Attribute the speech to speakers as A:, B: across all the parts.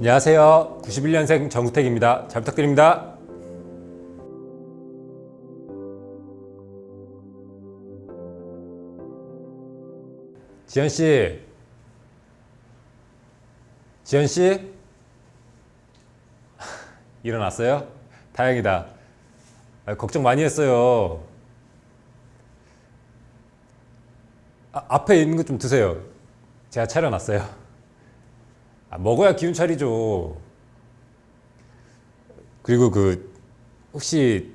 A: 안녕하세요. 91년생 정우택입니다. 잘 부탁드립니다. 지현 씨. 지현 씨? 일어났어요? 다행이다. 아, 걱정 많이 했어요. 아, 앞에 있는 거 좀 드세요. 제가 차려놨어요. 아, 먹어야 기운 차리죠. 그리고 그 혹시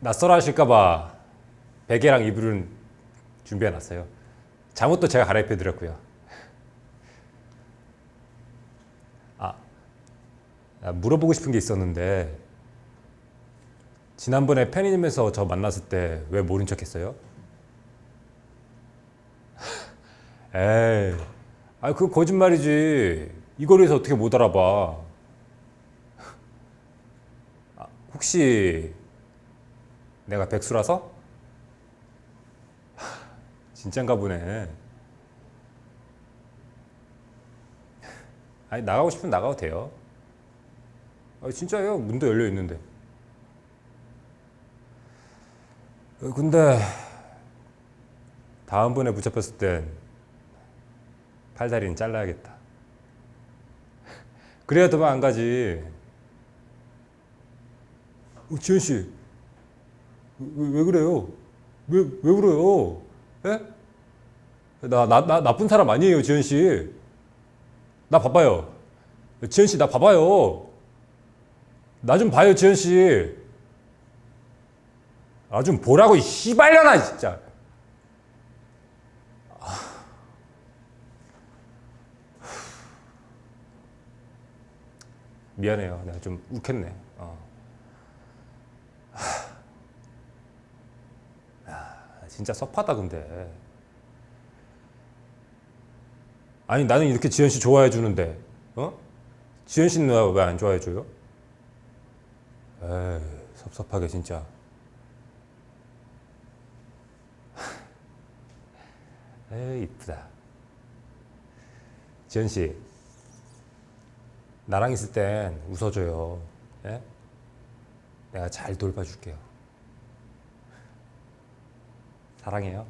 A: 낯설어 하실까봐 베개랑 이불은 준비해놨어요. 잠옷도 제가 갈아입혀 드렸고요. 아, 아, 물어보고 싶은 게 있었는데 지난번에 편의점에서 저 만났을 때 왜 모른 척했어요? 에이, 아, 그거 거짓말이지. 이 거리에서 어떻게 못 알아봐. 아, 혹시 내가 백수라서? 진짠가 보네. 아니, 나가고 싶으면 나가도 돼요. 아, 진짜요. 문도 열려 있는데. 어, 근데, 다음번에 붙잡혔을 땐 팔다리는 잘라야겠다. 그래야 도망 안 가지. 어, 지현 씨, 왜, 왜 그래요? 왜, 왜 그래요? 예? 나, 나, 나 나쁜 사람 아니에요, 지현 씨. 나 봐봐요. 지현 씨, 나 봐봐요. 나 좀 봐요, 지현 씨. 아, 좀 보라고, 이 씨발려나, 진짜. 미안해요. 내가 좀 욱했네. 어. 하, 야, 진짜 섭하다 근데. 아니 나는 이렇게 지현 씨 좋아해 주는데, 어? 지현 씨는 왜 안 좋아해 줘요? 에이, 섭섭하게 진짜. 에이 이쁘다. 지현 씨. 나랑 있을 땐 웃어줘요. 예? 내가 잘 돌봐줄게요. 사랑해요.